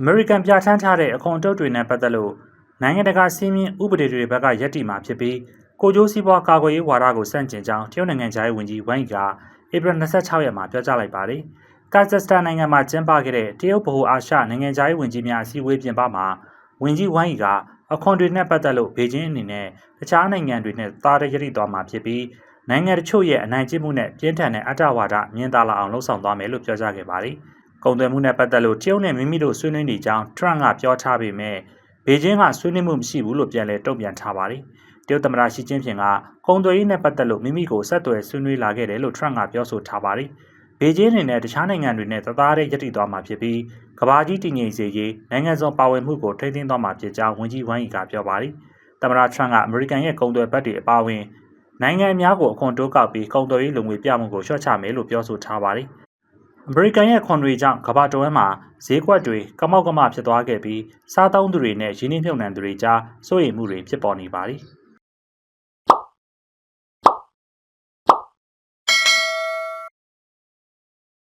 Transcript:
အမေရိကန်ပြဋ္ဌာန်းထားတဲ့အခွန်အတုပ်တွေနဲ့ပတ်သက်လို့နိုင်ငံတကာစည်းမျဉ်းဥပဒေတွေဘက်ကယက်တီမှာဖြစ်ပြီးကိုကျိုးစည်းပွားကာကွယ်ရေးဝါဒကိုစန့်ကျင်ကြောင်းတရုတ်နိုင်ငံသားရေးဝန်ကြီးဝမ်ယီကဧပြီ26ရက်မှာပြောကြားလိုက်ပါတယ်။ကာဇက်စတန်နိုင်ငံမှာကျင်းပခဲ့တဲ့တရုတ်ဗဟိုအာရှနိုင်ငံသားရေးဝန်ကြီးများအစည်းအဝေးပြင်ပမှာဝန်ကြီးဝမ်ယီကအခွန်တွေနဲ့ပတ်သက်လို့ဘေကျင်းအနေနဲ့တခြားနိုင်ငံတွေနဲ့သားရရည်သွားမှာဖြစ်ပြီးနိုင်ငံတချို့ရဲ့အနိုင်ကျင့်မှုနဲ့ပြင်းထန်တဲ့အတ္တဝါဒမြင်သာလာအောင်လှုံ့ဆော်သွားမယ်လို့ပြောကြားခဲ့ပါတယ်။ ကုန်သွယ်မှုနဲ့ပတ်သက်လို့တရုတ်နဲ့မိမိတို့ဆွေးနွေးနေကြောင်းထရန့်ကပြောထားပေမဲ့ဘေကျင်းကဆွေးနွေးမှုမရှိဘူးလို့ပြန်လည်တုံ့ပြန်ထားပါတယ်။တရုတ်သမ္မတရှီကျင်းဖျင်ကကုန်သွယ်ရေးနဲ့ပတ်သက်လို့မိမိကိုဆက်သွယ်ဆွေးနွေးလာခဲ့တယ်လို့ထရန့်ကပြောဆိုထားပါတယ်။ဘေကျင်းအနေနဲ့တခြားနိုင်ငံတွေနဲ့သသားတဲ့ယက်တီသွားမှာဖြစ်ပြီးကဘာကြီးတည်ငြိမ်စေရေးနိုင်ငံစုံပါဝင်မှုကိုထိန်းသိမ်းသွားမှာဖြစ်ကြောင်းဝန်ကြီးဝမ်ယီကပြောပါတယ်။သမ္မတထရန့်ကအမေရိကန်ရဲ့ကုန်သွယ်ဘက်တွေအပါအဝင်နိုင်ငံအများကိုအခွန်တိုးကောက်ပြီးကုန်သွယ်ရေးလုံငွေပြမှုကိုလျှော့ချမယ်လို့ပြောဆိုထားပါတယ်။ အမေရိကန်ရဲ့ခွန်တွေကြောင့်ကမ္ဘာတဝန်းမှာဈေးကွက်တွေကမောက်ကမဖြစ်သွားခဲ့ပြီးစားသုံးသူတွေနဲ့ရင်းနှီးမြှုပ်နှံသူတွေကြားစိုးရိမ်မှုတွေဖြစ်ပေါ်နေပါတယ်။